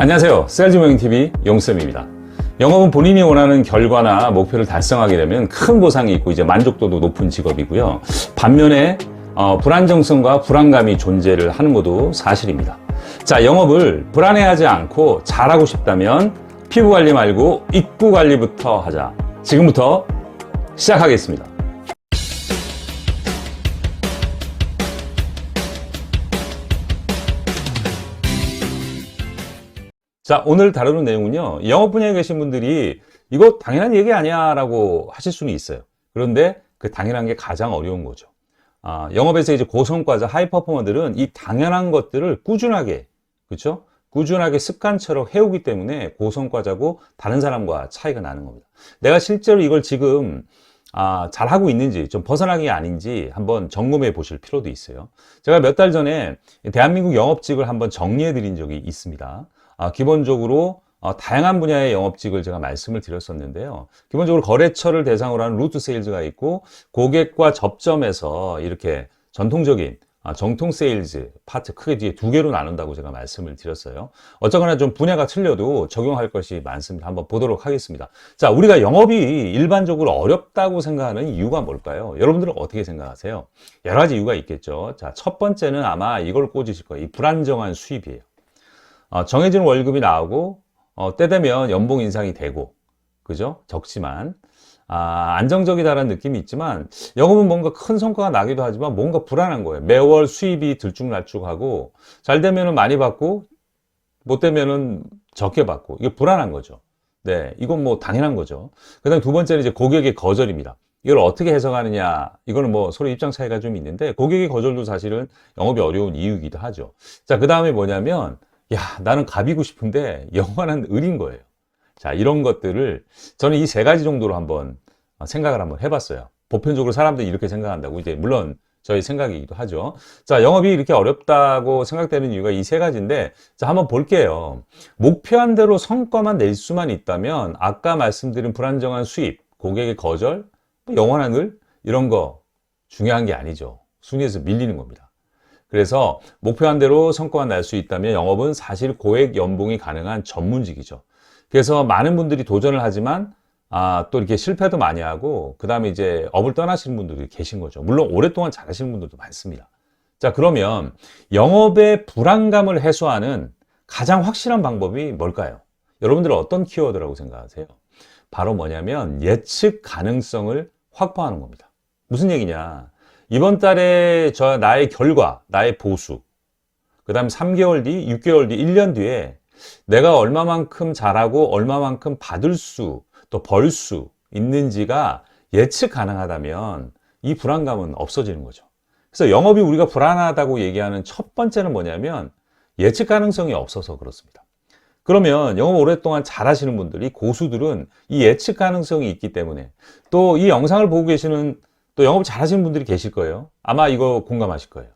안녕하세요. 셀즈 모닝TV 용쌤입니다. 영업은 본인이 원하는 결과나 목표를 달성하게 되면 큰 보상이 있고 이제 만족도도 높은 직업이고요. 반면에 어, 불안정성과 불안감이 존재를 하는 것도 사실입니다. 자, 영업을 불안해하지 않고 잘하고 싶다면 피부 관리 말고 입구 관리부터 하자. 지금부터 시작하겠습니다. 자, 오늘 다루는 내용은요. 영업 분야에 계신 분들이 이거 당연한 얘기 아니야 라고 하실 수는 있어요. 그런데 그 당연한 게 가장 어려운 거죠. 아, 영업에서 이제 고성과자 하이 퍼포머들은 이 당연한 것들을 꾸준하게, 그렇죠? 꾸준하게 습관처럼 해오기 때문에 고성과자고 다른 사람과 차이가 나는 겁니다. 내가 실제로 이걸 지금 아, 잘하고 있는지 좀 벗어나기 아닌지 한번 점검해 보실 필요도 있어요. 제가 몇 달 전에 대한민국 영업직을 한번 정리해 드린 적이 있습니다. 아, 기본적으로 어, 다양한 분야의 영업직을 제가 말씀을 드렸었는데요. 기본적으로 거래처를 대상으로 하는 루트 세일즈가 있고 고객과 접점에서 이렇게 전통적인 아, 정통 세일즈 파트 크게 뒤에 두 개로 나눈다고 제가 말씀을 드렸어요. 어쩌거나 좀 분야가 틀려도 적용할 것이 많습니다. 한번 보도록 하겠습니다. 자, 우리가 영업이 일반적으로 어렵다고 생각하는 이유가 뭘까요? 여러분들은 어떻게 생각하세요? 여러 가지 이유가 있겠죠. 자, 첫 번째는 아마 이걸 꽂으실 거예요. 이 불안정한 수입이에요. 어, 정해진 월급이 나오고 어, 때 되면 연봉 인상이 되고 그죠? 적지만 아, 안정적이다라는 느낌이 있지만 영업은 뭔가 큰 성과가 나기도 하지만 뭔가 불안한 거예요. 매월 수입이 들쭉날쭉하고 잘 되면은 많이 받고 못 되면은 적게 받고 이게 불안한 거죠. 네, 이건 뭐 당연한 거죠. 그다음 두 번째는 이제 고객의 거절입니다. 이걸 어떻게 해석하느냐 이거는 뭐 서로 입장 차이가 좀 있는데 고객의 거절도 사실은 영업이 어려운 이유이기도 하죠. 자, 그 다음에 뭐냐면 야, 나는 갑이고 싶은데 영원한 을인 거예요. 자, 이런 것들을 저는 이 세 가지 정도로 한번 생각을 한번 해봤어요. 보편적으로 사람들이 이렇게 생각한다고 이제 물론 저희 생각이기도 하죠. 자, 영업이 이렇게 어렵다고 생각되는 이유가 이 세 가지인데, 자, 한번 볼게요. 목표한 대로 성과만 낼 수만 있다면, 아까 말씀드린 불안정한 수입, 고객의 거절, 뭐 영원한 을, 이런 거 중요한 게 아니죠. 순위에서 밀리는 겁니다. 그래서 목표한 대로 성과가 날 수 있다면 영업은 사실 고액 연봉이 가능한 전문직이죠. 그래서 많은 분들이 도전을 하지만 아, 또 이렇게 실패도 많이 하고 그 다음에 이제 업을 떠나시는 분들이 계신 거죠. 물론 오랫동안 잘하시는 분들도 많습니다. 자, 그러면 영업의 불안감을 해소하는 가장 확실한 방법이 뭘까요? 여러분들은 어떤 키워드라고 생각하세요? 바로 뭐냐면 예측 가능성을 확보하는 겁니다. 무슨 얘기냐? 이번 달에 저 나의 결과, 나의 보수, 그 다음 3개월 뒤, 6개월 뒤, 1년 뒤에 내가 얼마만큼 잘하고 얼마만큼 받을 수, 또 벌 수 있는지가 예측 가능하다면 이 불안감은 없어지는 거죠. 그래서 영업이 우리가 불안하다고 얘기하는 첫 번째는 뭐냐면 예측 가능성이 없어서 그렇습니다. 그러면 영업 오랫동안 잘 하시는 분들이 고수들은 이 예측 가능성이 있기 때문에 또 이 영상을 보고 계시는 또 영업 잘하시는 분들이 계실 거예요. 아마 이거 공감하실 거예요.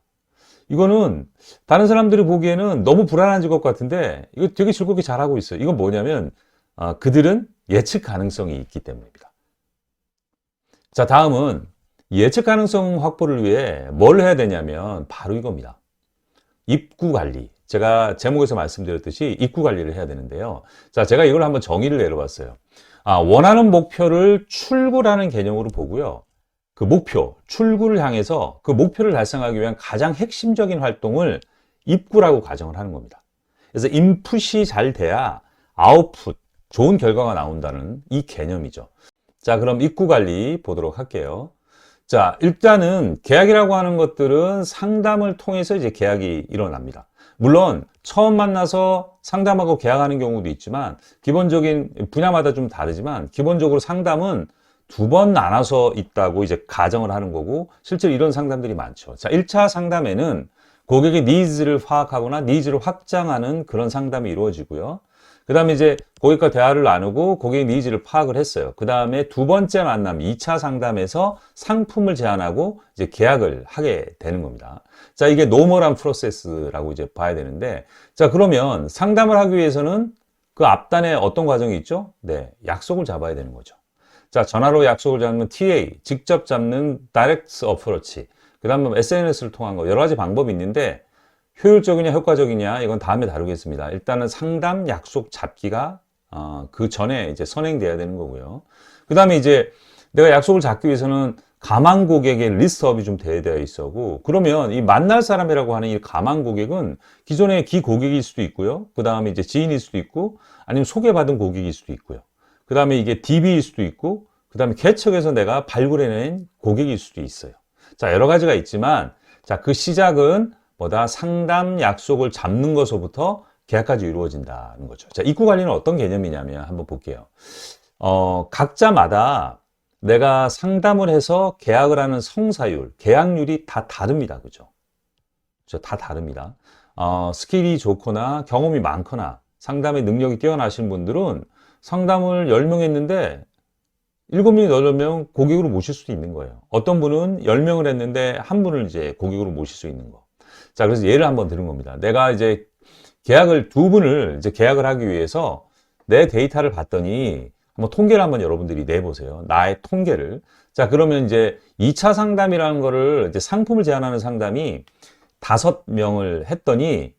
이거는 다른 사람들이 보기에는 너무 불안한 직업 같은데 이거 되게 즐겁게 잘하고 있어요. 이건 뭐냐면 어, 그들은 예측 가능성이 있기 때문입니다. 자, 다음은 예측 가능성 확보를 위해 뭘 해야 되냐면 바로 이겁니다. 입구 관리. 제가 제목에서 말씀드렸듯이 입구 관리를 해야 되는데요. 자, 제가 이걸 한번 정의를 내려봤어요. 아, 원하는 목표를 출구라는 개념으로 보고요. 그 목표, 출구를 향해서 그 목표를 달성하기 위한 가장 핵심적인 활동을 입구라고 가정을 하는 겁니다. 그래서 인풋이 잘 돼야 아웃풋, 좋은 결과가 나온다는 이 개념이죠. 자, 그럼 입구 관리 보도록 할게요. 자, 일단은 계약이라고 하는 것들은 상담을 통해서 이제 계약이 일어납니다. 물론 처음 만나서 상담하고 계약하는 경우도 있지만 기본적인 분야마다 좀 다르지만 기본적으로 상담은 두 번 나눠서 있다고 이제 가정을 하는 거고 실제로 이런 상담들이 많죠. 자, 1차 상담에는 고객의 니즈를 파악하거나 니즈를 확장하는 그런 상담이 이루어지고요. 그 다음에 이제 고객과 대화를 나누고 고객의 니즈를 파악을 했어요. 그 다음에 두 번째 만남, 2차 상담에서 상품을 제안하고 이제 계약을 하게 되는 겁니다. 자, 이게 노멀한 프로세스라고 이제 봐야 되는데, 자, 그러면 상담을 하기 위해서는 그 앞단에 어떤 과정이 있죠? 네, 약속을 잡아야 되는 거죠. 자, 전화로 약속을 잡는 TA, 직접 잡는 다이렉트 어프로치, 그 다음에 SNS를 통한 거, 여러 가지 방법이 있는데, 효율적이냐 효과적이냐 이건 다음에 다루겠습니다. 일단은 상담 약속 잡기가 어, 그 전에 이제 선행돼야 되는 거고요. 그 다음에 이제 내가 약속을 잡기 위해서는 가망 고객의 리스트업이 좀 되어 있어고 그러면 이 만날 사람이라고 하는 이 가망 고객은 기존의 기 고객일 수도 있고요. 그 다음에 이제 지인일 수도 있고 아니면 소개받은 고객일 수도 있고요. 그 다음에 이게 DB일 수도 있고 그 다음에 개척에서 내가 발굴해낸 고객일 수도 있어요. 자 여러 가지가 있지만 자 그 시작은 뭐다 상담 약속을 잡는 것서부터 계약까지 이루어진다는 거죠. 자 입구 관리는 어떤 개념이냐면 한번 볼게요. 어 각자마다 내가 상담을 해서 계약을 하는 성사율, 계약률이 다 다릅니다. 그죠? 다 다릅니다. 어, 스킬이 좋거나 경험이 많거나 상담의 능력이 뛰어나신 분들은 상담을 10명 했는데 7명이 8명 고객으로 모실 수도 있는 거예요. 어떤 분은 10명을 했는데 한 분을 이제 고객으로 모실 수 있는 거. 자, 그래서 예를 한번 들은 겁니다. 내가 이제 계약을 두 분을 이제 계약을 하기 위해서 내 데이터를 봤더니 한번 통계를 한번 여러분들이 내보세요. 나의 통계를. 자, 그러면 이제 2차 상담이라는 거를 이제 상품을 제안하는 상담이 다섯 명을 했더니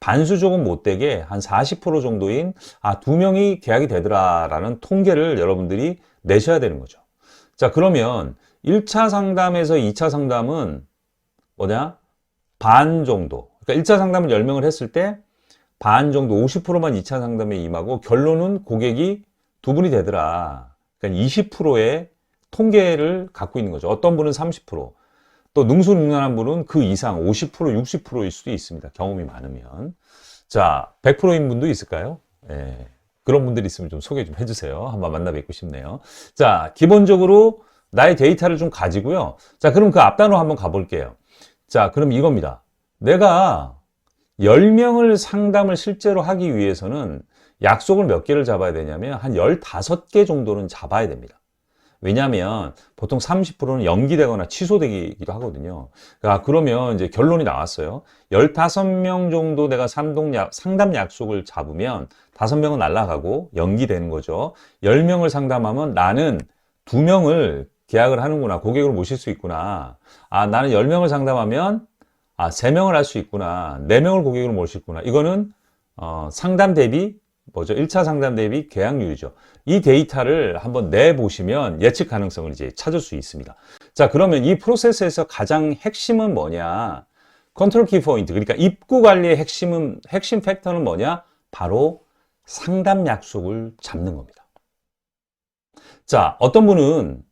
반수 조금 못 되게 한 40% 정도인 아, 두 명이 계약이 되더라라는 통계를 여러분들이 내셔야 되는 거죠. 자, 그러면 1차 상담에서 2차 상담은 뭐냐? 반 정도. 그러니까 1차 상담을 10명을 했을 때 반 정도 50%만 2차 상담에 임하고 결론은 고객이 두 분이 되더라. 그러니까 20%의 통계를 갖고 있는 거죠. 어떤 분은 30%, 또 능수능란한 분은 그 이상 50%, 60%일 수도 있습니다. 경험이 많으면. 자, 100%인 분도 있을까요? 예. 그런 분들이 있으면 좀 소개 좀 해주세요. 한번 만나 뵙고 싶네요. 자, 기본적으로 나의 데이터를 좀 가지고요. 자, 그럼 그 앞단으로 한번 가볼게요. 자, 그럼 이겁니다. 내가 10명을 상담을 실제로 하기 위해서는 약속을 몇 개를 잡아야 되냐면 한 15개 정도는 잡아야 됩니다. 왜냐하면 보통 30%는 연기되거나 취소되기도 하거든요. 아, 그러면 이제 결론이 나왔어요. 15명 정도 내가 상담, 상담 약속을 잡으면 5명은 날아가고 연기되는 거죠. 10명을 상담하면 나는 2명을 계약을 하는구나. 고객을 모실 수 있구나. 아, 나는 10명을 상담하면 아, 3명을 할 수 있구나. 4명을 고객으로 모실 수 있구나. 이거는 어, 상담 대비 뭐죠? 1차 상담 대비 계약률이죠. 이 데이터를 한번 내보시면 예측 가능성을 이제 찾을 수 있습니다. 자, 그러면 이 프로세스에서 가장 핵심은 뭐냐? 컨트롤 키 포인트. 그러니까 입구 관리의 핵심은, 핵심 팩터는 뭐냐? 바로 상담 약속을 잡는 겁니다. 자, 어떤 분은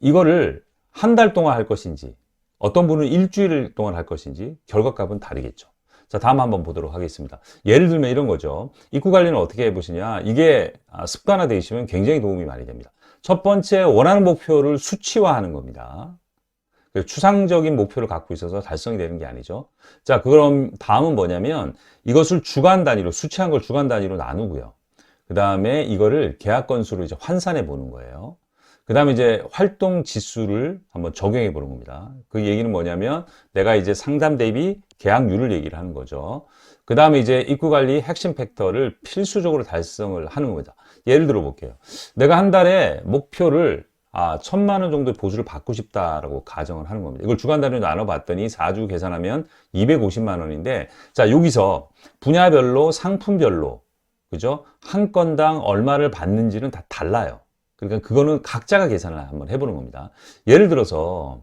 이거를 한 달 동안 할 것인지, 어떤 분은 일주일 동안 할 것인지, 결과값은 다르겠죠. 자, 다음 한번 보도록 하겠습니다. 예를 들면 이런 거죠. 입구 관리는 어떻게 해보시냐. 이게 아, 습관화되어 있으면 굉장히 도움이 많이 됩니다. 첫 번째, 원하는 목표를 수치화하는 겁니다. 추상적인 목표를 갖고 있어서 달성이 되는 게 아니죠. 자, 그럼 다음은 뭐냐면 이것을 주간 단위로, 수치한 걸 주간 단위로 나누고요. 그 다음에 이거를 계약 건수로 이제 환산해 보는 거예요. 그 다음에 이제 활동 지수를 한번 적용해 보는 겁니다. 그 얘기는 뭐냐면 내가 이제 상담 대비 계약률을 얘기를 하는 거죠. 그 다음에 이제 입구 관리 핵심 팩터를 필수적으로 달성을 하는 겁니다. 예를 들어 볼게요. 내가 한 달에 목표를 아, 천만 원 정도의 보수를 받고 싶다라고 가정을 하는 겁니다. 이걸 주간 단위로 나눠봤더니 4주 계산하면 250만 원인데, 자, 여기서 분야별로, 상품별로, 그죠? 한 건당 얼마를 받는지는 다 달라요. 그러니까 그거는 각자가 계산을 한번 해보는 겁니다. 예를 들어서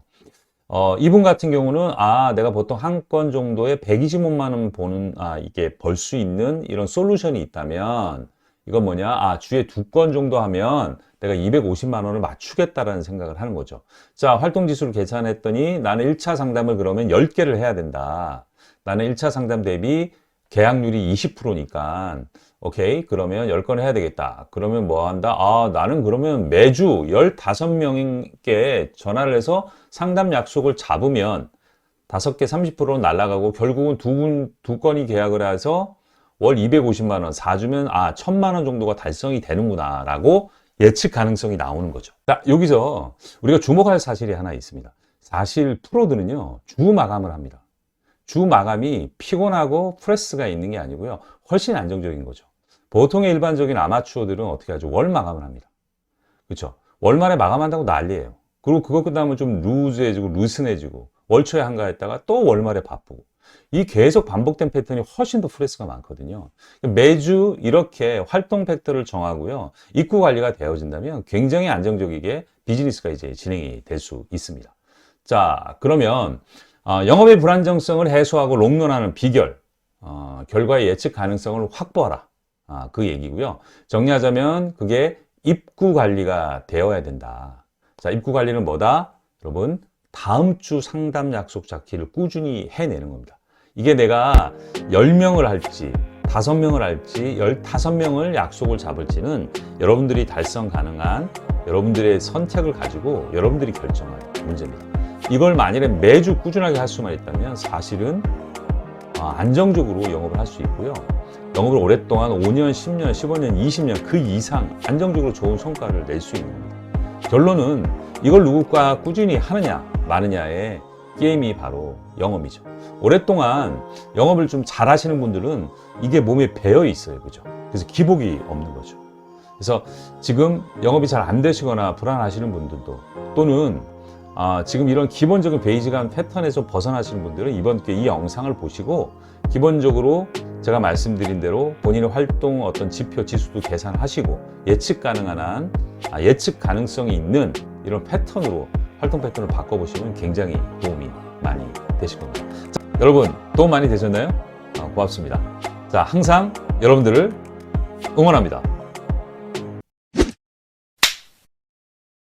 어, 이분 같은 경우는 아 내가 보통 한 건 정도에 125만 원 보는 아 이게 벌 수 있는 이런 솔루션이 있다면 이건 뭐냐 아 주에 두 건 정도 하면 내가 250만 원을 맞추겠다라는 생각을 하는 거죠. 자 활동 지수를 계산했더니 나는 1차 상담을 그러면 10개를 해야 된다. 나는 1차 상담 대비 계약률이 20%니까 오케이 그러면 10건 해야 되겠다. 그러면 뭐 한다? 아 나는 그러면 매주 15명께 전화를 해서 상담 약속을 잡으면 5개 30% 날라가고 결국은 두, 분, 두 건이 계약을 해서 월 250만 원 4주면 아 1000만 원 정도가 달성이 되는구나 라고 예측 가능성이 나오는 거죠. 자 여기서 우리가 주목할 사실이 하나 있습니다. 사실 프로들은요 주 마감을 합니다. 주 마감이 피곤하고 프레스가 있는 게 아니고요 훨씬 안정적인 거죠 보통의 일반적인 아마추어들은 어떻게 하죠? 월 마감을 합니다. 그렇죠? 월말에 마감한다고 난리예요. 그리고 그거 끝나면 좀 루즈해지고 루슨해지고 월초에 한가했다가 또 월말에 바쁘고 이 계속 반복된 패턴이 훨씬 더 프레스가 많거든요. 매주 이렇게 활동 팩터를 정하고요. 입구 관리가 되어진다면 굉장히 안정적이게 비즈니스가 이제 진행이 될 수 있습니다. 자, 그러면 어, 영업의 불안정성을 해소하고 롱런하는 비결, 어, 결과의 예측 가능성을 확보하라. 아, 그 얘기고요. 정리하자면 그게 입구 관리가 되어야 된다. 자, 입구 관리는 뭐다? 여러분, 다음 주 상담 약속 잡기를 꾸준히 해내는 겁니다. 이게 내가 10명을 할지, 5명을 할지, 15명을 약속을 잡을지는 여러분들이 달성 가능한 여러분들의 선택을 가지고 여러분들이 결정할 문제입니다. 이걸 만일에 매주 꾸준하게 할 수만 있다면 사실은 아, 안정적으로 영업을 할 수 있고요. 영업을 오랫동안 5년, 10년, 15년, 20년 그 이상 안정적으로 좋은 성과를 낼 수 있는 겁니다. 결론은 이걸 누구가 꾸준히 하느냐, 마느냐의 게임이 바로 영업이죠. 오랫동안 영업을 좀 잘하시는 분들은 이게 몸에 배어 있어요. 그죠? 그래서 기복이 없는 거죠. 그래서 지금 영업이 잘 안 되시거나 불안하시는 분들도 또는 아, 지금 이런 기본적인 베이직한 패턴에서 벗어나시는 분들은 이번 기회에 이 영상을 보시고 기본적으로 제가 말씀드린 대로 본인의 활동 어떤 지표, 지수도 계산하시고 예측 가능한 한 아, 예측 가능성이 있는 이런 패턴으로 활동 패턴을 바꿔보시면 굉장히 도움이 많이 되실 겁니다. 자, 여러분 도움 많이 되셨나요? 아, 고맙습니다. 자, 항상 여러분들을 응원합니다.